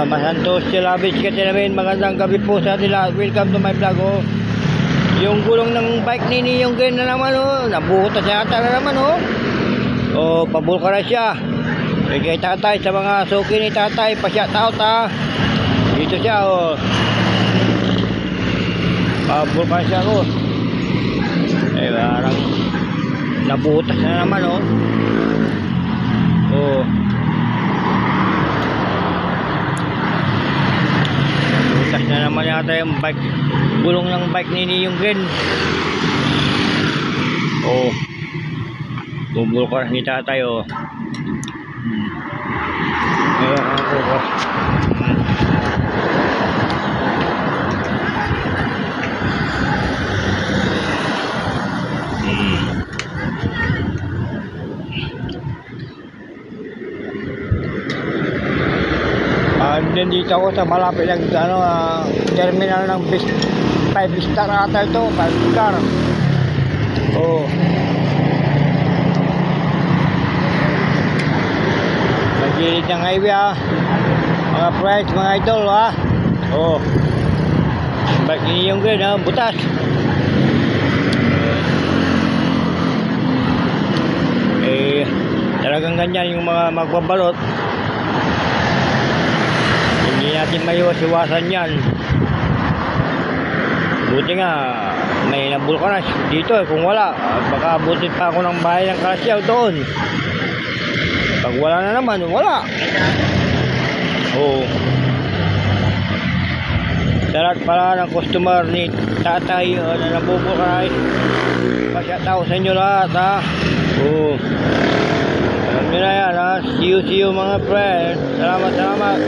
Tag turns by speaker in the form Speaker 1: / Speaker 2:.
Speaker 1: Ah, Masantos Silabis ka namin. Magandang gabi po sa atin lahat. Welcome to my vlog. Oh. Yung gulong ng bike ni Niyong Gen na naman oh. Nabuhutas yata na naman oh. Oh, pabulka na siya. Kay tatay sa mga suki ni tatay. Pa-shout out ha. Dito siya oh. Pabulka na siya oh. Eh, parang nabuhutas na naman. Oh. Butas yata yung bike. Gulong ng bike ni Niyong Gren. Oh. Bumulkar ni tatay oh. Ayan ako ko. Hmm. Nandito ako sa malapit ng ano, ah, terminal ng bis, 5 star ata ito, 5 star. Oh. Nagilid ng highway ah. Mga friends, mga idol ah. Oh. Bike ni yung grade ah, butas. Eh, talagang ganyan yung mga magbabalot. Natin maiwas-iwasan yan. Buti nga, may nabulkanas dito eh. Kung wala, baka abutin pa ako ng bahay ng Kalasyaw doon. Pag wala na naman, wala. Oo. Lahat pala ng customer ni tatay uh, na nabubulkanas, pasya tao sa inyo lahat ha. Oo. Alam nyo na yan ha. See you, see you mga friends. Salamat, salamat.